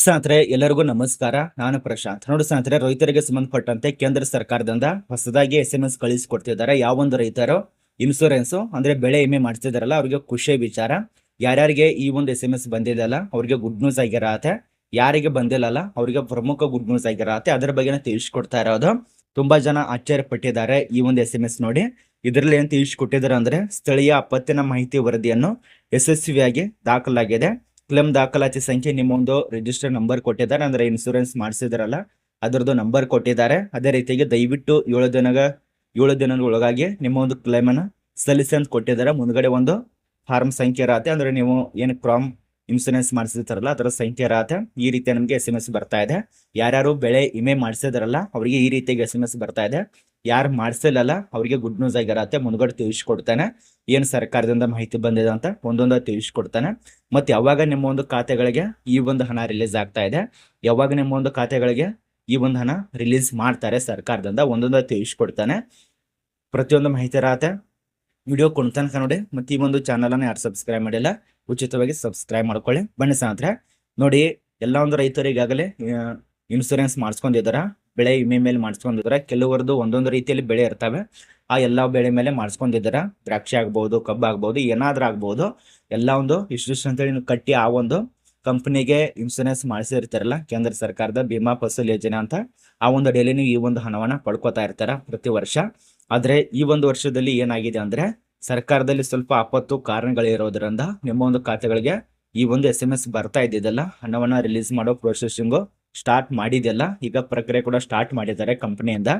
ಸ್ನೇಹಿತರೆ, ಎಲ್ಲರಿಗೂ ನಮಸ್ಕಾರ. ನಾನು ಪ್ರಶಾಂತ್. ನೋಡಿ ಸ್ನೇಹಿತರೆ, ರೈತರಿಗೆ ಸಂಬಂಧಪಟ್ಟಂತೆ ಕೇಂದ್ರ ಸರ್ಕಾರದಿಂದ ಹೊಸದಾಗಿ ಎಸ್ ಎಂ ಎಸ್ ಕಳಿಸಿಕೊಡ್ತಿದ್ದಾರೆ. ಯಾವೊಂದು ರೈತರು? ಇನ್ಸೂರೆನ್ಸ್ ಅಂದ್ರೆ ಬೆಳೆ ವಿಮೆ ಮಾಡಿಸಿದಾರಲ್ಲ ಅವ್ರಿಗೆ ಖುಷಿ ವಿಚಾರ. ಯಾರ್ಯಾರಿಗೆ ಈ ಒಂದು ಎಸ್ ಎಂ ಎಸ್ ಬಂದಿದೆಯಲ್ಲ, ಅವ್ರಿಗೆ ಗುಡ್ ನ್ಯೂಸ್ ಆಗಿರತ್ತೆ. ಯಾರಿಗೆ ಬಂದಿಲ್ಲಲ್ಲ, ಅವ್ರಿಗೆ ಪ್ರಮುಖ ಗುಡ್ ನ್ಯೂಸ್ ಆಗಿರತ್ತೆ. ಅದ್ರ ಬಗ್ಗೆ ತಿಳಿಸ್ಕೊಡ್ತಾ ಇರೋದು. ತುಂಬಾ ಜನ ಆಶ್ಚರ್ಯ ಪಟ್ಟಿದ್ದಾರೆ ಈ ಒಂದು ಎಸ್ ಎಂ ಎಸ್ ನೋಡಿ. ಇದರಲ್ಲಿ ಏನ್ ತಿಳಿಸ್ಕೊಟ್ಟಿದ್ದಾರೆ ಅಂದ್ರೆ, ಸ್ಥಳೀಯ ಅಪತ್ತಿನ ಮಾಹಿತಿ ವರದಿಯನ್ನು ಯಶಸ್ವಿಯಾಗಿ ದಾಖಲಾಗಿದೆ. ಕ್ಲೇಮ್ ದಾಖಲಾತಿ ಸಂಖ್ಯೆ ನಿಮ್ಮೊಂದು ರಿಜಿಸ್ಟರ್ ನಂಬರ್ ಕೊಟ್ಟಿದ್ದಾರೆ. ಅಂದ್ರೆ ಇನ್ಸೂರೆನ್ಸ್ ಮಾಡಿಸಿದಾರಲ್ಲ, ಅದರದ್ದು ನಂಬರ್ ಕೊಟ್ಟಿದ್ದಾರೆ. ಅದೇ ರೀತಿಯಾಗಿ ದಯವಿಟ್ಟು ಏಳು ದಿನಗ, ಏಳು ದಿನದ ಒಳಗಾಗಿ ನಿಮ್ಮ ಒಂದು ಕ್ಲೇಮ್ ಅನ್ನ ಸಲ್ಲಿಸಿ ಅಂತ ಕೊಟ್ಟಿದ್ದಾರೆ. ಮುಂದ್ಗಡೆ ಒಂದು ಫಾರ್ಮ್ ಸಂಖ್ಯೆ ಇರತ್ತೆ. ಅಂದ್ರೆ ನೀವು ಏನು ಕ್ರಾಮ್ ಇನ್ಸೂರೆನ್ಸ್ ಮಾಡಿಸಿರ್ತಾರಲ್ಲ, ಅದರ ಸಂಖ್ಯೆ ಇರತ್ತೆ. ಈ ರೀತಿ ನಮಗೆ ಎಸ್ ಎಂ ಎಸ್ ಬರ್ತಾ ಇದೆ. ಯಾರ್ಯಾರು ಬೆಳೆ ವಿಮೆ ಮಾಡಿಸಿದಾರಲ್ಲ, ಅವರಿಗೆ ಈ ರೀತಿಯಾಗಿ ಎಸ್ ಎಂ ಎಸ್ ಬರ್ತಾ ಇದೆ. ಯಾರು ಮಾಡಿಸಲ್ಲ ಅವರಿಗೆ ಗುಡ್ ನ್ಯೂಸ್ ಆಗಿರತ್ತೆ ಮುಂದ್ಗಡೆ ತಿಳಿಸ್ಕೊಡ್ತಾನೆ. ಏನು ಸರ್ಕಾರದಿಂದ ಮಾಹಿತಿ ಬಂದಿದೆ ಅಂತ ಒಂದೊಂದು ತಿಳಿಸ್ಕೊಡ್ತಾನೆ. ಮತ್ತೆ ಯಾವಾಗ ನಿಮ್ಮ ಒಂದು ಖಾತೆಗಳಿಗೆ ಈ ಒಂದು ಹಣ ರಿಲೀಸ್ ಆಗ್ತಾ ಇದೆ, ಯಾವಾಗ ನಿಮ್ಮ ಒಂದು ಖಾತೆಗಳಿಗೆ ಈ ಒಂದು ಹಣ ರಿಲೀಸ್ ಮಾಡ್ತಾರೆ ಸರ್ಕಾರದಿಂದ ಒಂದೊಂದು ತಿಳಿಸ್ಕೊಡ್ತಾನೆ. ಪ್ರತಿಯೊಂದು ಮಾಹಿತಿ ಇರತ್ತೆ. ವಿಡಿಯೋ ಕೊಡ್ತಾನೆ ನೋಡಿ. ಮತ್ತೆ ಈ ಒಂದು ಚಾನಲ್ ಅನ್ನು ಯಾರು ಸಬ್ಸ್ಕ್ರೈಬ್ ಮಾಡಿಲ್ಲ, ಉಚಿತವಾಗಿ ಸಬ್ಸ್ಕ್ರೈಬ್ ಮಾಡ್ಕೊಳ್ಳಿ. ಬನ್ನಿ ಸಾಂತ್ರೆ ನೋಡಿ, ಎಲ್ಲ ಒಂದು ರೈತರು ಈಗಾಗಲೇ ಇನ್ಸೂರೆನ್ಸ್ ಮಾಡಿಸ್ಕೊಂಡಿದಾರ ಬೆಳೆ ವಿಮೆ ಮೇಲೆ ಮಾಡಿಸ್ಕೊಂಡಿದ್ರ ಕೆಲವರದು ಒಂದೊಂದು ರೀತಿಯಲ್ಲಿ ಬೆಳೆ ಇರ್ತವೆ. ಆ ಎಲ್ಲ ಬೆಳೆ ಮೇಲೆ ಮಾಡಿಸ್ಕೊಂಡಿದಾರ ದ್ರಾಕ್ಷಿ ಆಗ್ಬೋದು, ಕಬ್ಬು ಆಗ್ಬೋದು, ಏನಾದ್ರೂ ಆಗ್ಬೋದು. ಎಲ್ಲ ಒಂದು ಇಷ್ಟು ಅಂತೇಳಿ ನೀವು ಕಟ್ಟಿ ಆ ಒಂದು ಕಂಪನಿಗೆ ಇನ್ಸೂರೆನ್ಸ್ ಮಾಡಿಸಿರ್ತಾರಲ್ಲ, ಕೇಂದ್ರ ಸರ್ಕಾರದ ಭೀಮಾ ಫಸಲ್ ಯೋಜನೆ ಅಂತ. ಆ ಒಂದು ಅಡಿಯಲ್ಲಿ ನೀವು ಈ ಒಂದು ಹಣವನ್ನ ಪಡ್ಕೋತಾ ಇರ್ತಾರ ಪ್ರತಿ ವರ್ಷ. ಆದ್ರೆ ಈ ಒಂದು ವರ್ಷದಲ್ಲಿ ಏನಾಗಿದೆ ಅಂದ್ರೆ, ಸರ್ಕಾರದಲ್ಲಿ ಸ್ವಲ್ಪ ಆಪತ್ತು ಕಾರಣಗಳಿರೋದ್ರಿಂದ ನಿಮ್ಮ ಒಂದು ಖಾತೆಗಳಿಗೆ ಈ ಒಂದು ಎಸ್ ಎಂ ಎಸ್ ಬರ್ತಾ ಇದ್ದಿದ್ದಲ್ಲ, ಹಣವನ್ನ ರಿಲೀಸ್ ಮಾಡೋ ಪ್ರೊಸೆಸಿಂಗು ಸ್ಟಾರ್ಟ್ ಮಾಡಿದೆಯಲ್ಲ ಈಗ ಪ್ರಕ್ರಿಯೆ ಕೂಡ ಸ್ಟಾರ್ಟ್ ಮಾಡಿದ್ದಾರೆ ಕಂಪನಿಯಿಂದ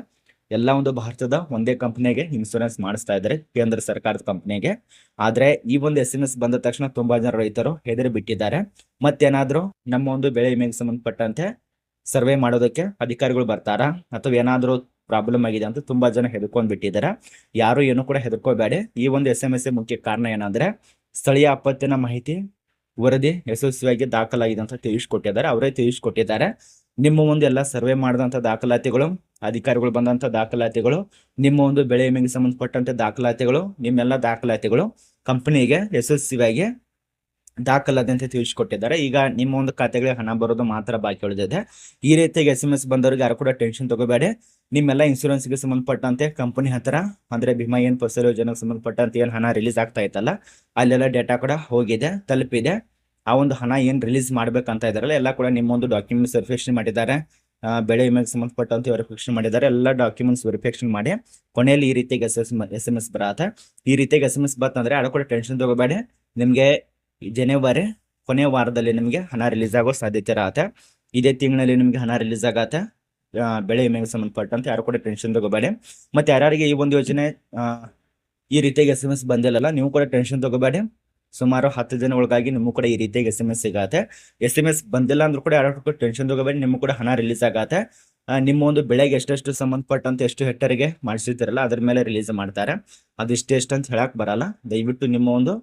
ಎಲ್ಲ ಒಂದು ಭಾರತದ ಒಂದೇ ಕಂಪ್ನಿಗೆ ಇನ್ಶೂರೆನ್ಸ್ ಮಾಡಿಸ್ತಾ ಇದ್ದಾರೆ ಕೇಂದ್ರ ಸರ್ಕಾರದ ಕಂಪ್ನಿಗೆ ಆದರೆ ಈ ಒಂದು ಎಸ್ ಎಂ ಎಸ್ ಬಂದ ತಕ್ಷಣ ತುಂಬಾ ಜನ ರೈತರು ಹೆದರಿ ಬಿಟ್ಟಿದ್ದಾರೆ. ಮತ್ತೇನಾದರೂ ನಮ್ಮ ಒಂದು ಬೆಳೆ ವಿಮೆಗೆ ಸಂಬಂಧಪಟ್ಟಂತೆ ಸರ್ವೆ ಮಾಡೋದಕ್ಕೆ ಅಧಿಕಾರಿಗಳು ಬರ್ತಾರಾ? ಅಥವಾ ಏನಾದರೂ ಪ್ರಾಬ್ಲಮ್ ಆಗಿದೆ ಅಂತ ತುಂಬಾ ಜನ ಹೆದರ್ಕೊಂಡು ಬಿಟ್ಟಿದ್ದಾರೆ. ಯಾರು ಏನು ಕೂಡ ಹೆದರ್ಕೋಬೇಡಿ. ಈ ಒಂದು ಎಸ್ ಎಂ ಎಸ್ ಮುಖ್ಯ ಕಾರಣ ಏನಂದ್ರೆ, ಸ್ಥಳೀಯ ಆಪತ್ತಿನ ಮಾಹಿತಿ ವರದಿ ಯಶಸ್ವಿಯಾಗಿ ದಾಖಲಾಗಿದೆ ಅಂತ ತಿಳಿಸ್ಕೊಟ್ಟಿದ್ದಾರೆ. ಅವರೇ ತಿಳಿಸ್ಕೊಟ್ಟಿದ್ದಾರೆ. ನಿಮ್ಮ ಒಂದು ಎಲ್ಲ ಸರ್ವೆ ಮಾಡಿದಂಥ ದಾಖಲಾತಿಗಳು, ಅಧಿಕಾರಿಗಳು ಬಂದಂಥ ದಾಖಲಾತಿಗಳು, ನಿಮ್ಮ ಒಂದು ಬೆಳೆ ವಿಮೆಗೆ ಸಂಬಂಧಪಟ್ಟಂತೆ ದಾಖಲಾತಿಗಳು, ನಿಮ್ಮೆಲ್ಲ ದಾಖಲಾತಿಗಳು ಕಂಪನಿಗೆ ಯಶಸ್ವಿಯಾಗಿ ದಾಖಲಾದಂತೆ ತಿಳಿಸ್ಕೊಟ್ಟಿದ್ದಾರೆ. ಈಗ ನಿಮ್ಮ ಒಂದು ಖಾತೆಗಳಿಗೆ ಹಣ ಬರೋದು ಮಾತ್ರ ಬಾಕಿ ಉಳಿದಿದೆ. ಈ ರೀತಿಯಾಗಿ ಎಸ್ ಎಂ ಎಸ್ ಬಂದವರಿಗೆ ಯಾರು ಕೂಡ ಟೆನ್ಷನ್ ತಗೋಬೇಡಿ. ನಿಮ್ಮೆಲ್ಲ ಇನ್ಶೂರೆನ್ಸ್ಗೆ ಸಂಬಂಧಪಟ್ಟಂತೆ ಕಂಪನಿ ಹತ್ರ ಅಂದ್ರೆ ಭೀಮಾ ಏನ್ ಫಸಲ್ ಯೋಜನೆಗೆ ಸಂಬಂಧಪಟ್ಟಂತೆ ಏನು ಹಣ ರಿಲೀಸ್ ಆಗ್ತಾ ಇತ್ತಲ್ಲ, ಅಲ್ಲೆಲ್ಲ ಡೇಟಾ ಕೂಡ ಹೋಗಿದೆ, ತಲುಪಿದೆ. ಆ ಒಂದು ಹಣ ಏನು ರಿಲೀಸ್ ಮಾಡ್ಬೇಕಂತ ಇದಾರಲ್ಲ ಎಲ್ಲ ಕೂಡ ನಿಮ್ಮೊಂದು ಡಾಕ್ಯುಮೆಂಟ್ಸ್ ವೆರಿಫಿಕೇಶನ್ ಮಾಡಿದ್ದಾರೆ. ಬೆಳೆ ವಿಮೆಗೆ ಸಂಬಂಧಪಟ್ಟಂತೆ ವೆರಿಫಿಕೇಶನ್ ಮಾಡಿದ್ದಾರೆ. ಎಲ್ಲ ಡಾಕ್ಯುಮೆಂಟ್ಸ್ ವೆರಿಫಿಕೇಶನ್ ಮಾಡಿ ಕೊನೆಯಲ್ಲಿ ಈ ರೀತಿಯಾಗಿ S S S M S ಬರತ್ತೆ. ಈ ರೀತಿಯಾಗಿ ಎಸ್ ಎಂ ಎಸ್ ಬಂತಂದ್ರೆ ಅದು ಕೂಡ ಟೆನ್ಷನ್ ತಗೋಬೇಡಿ. ನಿಮಗೆ ಜನವರಿ ಕೊನೆಯ ವಾರದಲ್ಲಿ ನಿಮಗೆ ಹಣ ರಿಲೀಸ್ ಆಗೋ ಸಾಧ್ಯತೆ ಇರತ್ತೆ. ಇದೇ ತಿಂಗಳಲ್ಲಿ ನಿಮಗೆ ಹಣ ರಿಲೀಸ್ ಆಗತ್ತೆ. ಬೆಳೆ ವಿಮೆಗೆ ಸಂಬಂಧಪಟ್ಟಂತೆ ಯಾರು ಕೂಡ ಟೆನ್ಷನ್ ತಗೋಬೇಡಿ. ಮತ್ತೆ ಯಾರ್ಯಾರಿಗೆ ಈ ಒಂದು ಯೋಜನೆ ಈ ರೀತಿಯಾಗಿ ಎಸ್ ಎಂ ಎಸ್ ಬಂದಿಲ್ಲಲ್ಲ, ನೀವು ಕೂಡ ಟೆನ್ಷನ್ ತಗೋಬೇಡಿ. ಸುಮಾರು ಹತ್ತು ದಿನ ಒಳಗಾಗಿ ನಿಮಗೂ ಕೂಡ ಈ ರೀತಿಯಾಗಿ ಎಸ್ ಎಂ ಎಸ್ ಸಿಗತ್ತೆ. ಎಸ್ ಎಂ ಎಸ್ ಬಂದಿಲ್ಲ ಅಂದ್ರೂ ಕೂಡ ಯಾರು ಟೆನ್ಷನ್ ತಗೋಬೇಡಿ ನಿಮಗೂ ಕೂಡ ಹಣ ರಿಲೀಸ್ ಆಗತ್ತೆ. ನಿಮ್ಮ ಒಂದು ಬೆಳೆಗೆ ಎಷ್ಟೆಷ್ಟು ಸಂಬಂಧಪಟ್ಟಂತೆ ಎಷ್ಟು ಹೆಕ್ಟರ್ಗೆ ಮಾಡಿಸಿರ್ತಾರಲ್ಲ, ಅದ್ರ ಮೇಲೆ ರಿಲೀಸ್ ಮಾಡ್ತಾರೆ. ಅದು ಇಷ್ಟೇ ಎಷ್ಟು ಅಂತ ಹೇಳಕ್ ಬರಲ್ಲ. ದಯವಿಟ್ಟು ನಿಮ್ಮ ಒಂದು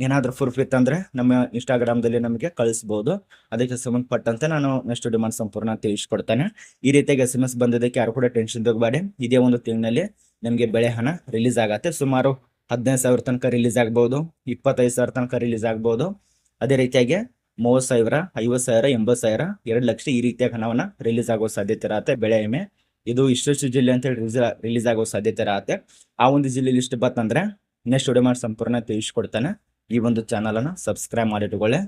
ಏನಾದ್ರೂ ಪ್ರೂಫ್ ಇತ್ತಂದ್ರೆ ನಮ್ಮ ಇನ್ಸ್ಟಾಗ್ರಾಮ್ದಲ್ಲಿ ನಮಗೆ ಕಳಿಸ್ಬೋದು. ಅದಕ್ಕೆ ಸಂಬಂಧಪಟ್ಟಂತೆ ನಾನು ನೆಕ್ಸ್ಟ್ ಡಿಮಾಂಡ್ ಸಂಪೂರ್ಣ ತಿಳಿಸ್ಕೊಡ್ತೇನೆ. ಈ ರೀತಿಯಾಗಿ ಎಸ್ ಎಂ ಎಸ್ ಬಂದಿದ್ದಕ್ಕೆ ಯಾರು ಕೂಡ ಟೆನ್ಷನ್ ತಗೋಬೇಡಿ. ಇದೇ ಒಂದು ತಿಂಗಳಲ್ಲಿ ನಿಮಗೆ ಬೆಳೆ ಹಣ ರಿಲೀಸ್ ಆಗತ್ತೆ. ಸುಮಾರು ಹದಿನೈದು ಸಾವಿರ ತನಕ ರಿಲೀಸ್ ಆಗ್ಬೋದು, ಇಪ್ಪತ್ತೈದು ಸಾವಿರ ತನಕ ರಿಲೀಸ್ ಆಗ್ಬೋದು. ಅದೇ ರೀತಿಯಾಗಿ ಮೂವತ್ತು ಸಾವಿರ, ಐವತ್ತು ಸಾವಿರ, ಎಂಬತ್ತು ಸಾವಿರ, ಎರಡು ಲಕ್ಷ ಈ ರೀತಿಯಾಗಿ ಹಣವನ್ನ ರಿಲೀಸ್ ಆಗೋ ಸಾಧ್ಯತೆ ಇರತ್ತೆ ಬೆಳೆ ವಿಮೆ. ಇದು ಇಷ್ಟಷ್ಟು ಜಿಲ್ಲೆ ಅಂತ ಹೇಳಿ ರಿಲೀಸ್ ಆಗೋ ಸಾಧ್ಯತೆ ಇರತ್ತೆ. ಆ ಒಂದು ಜಿಲ್ಲೆ ಲಿಸ್ಟ್ ಬಂತಂದ್ರೆ ನೆಕ್ಸ್ಟ್ ವಿಡಿಯೋ ಮಾಡಿ ಸಂಪೂರ್ಣ ತಿಳಿಸ್ಕೊಡ್ತಾನೆ. ಈ ಒಂದು ಚಾನಲನ್ನು ಸಬ್ಸ್ಕ್ರೈಬ್ ಮಾಡಿಟ್ಕೊಳ್ಳಿ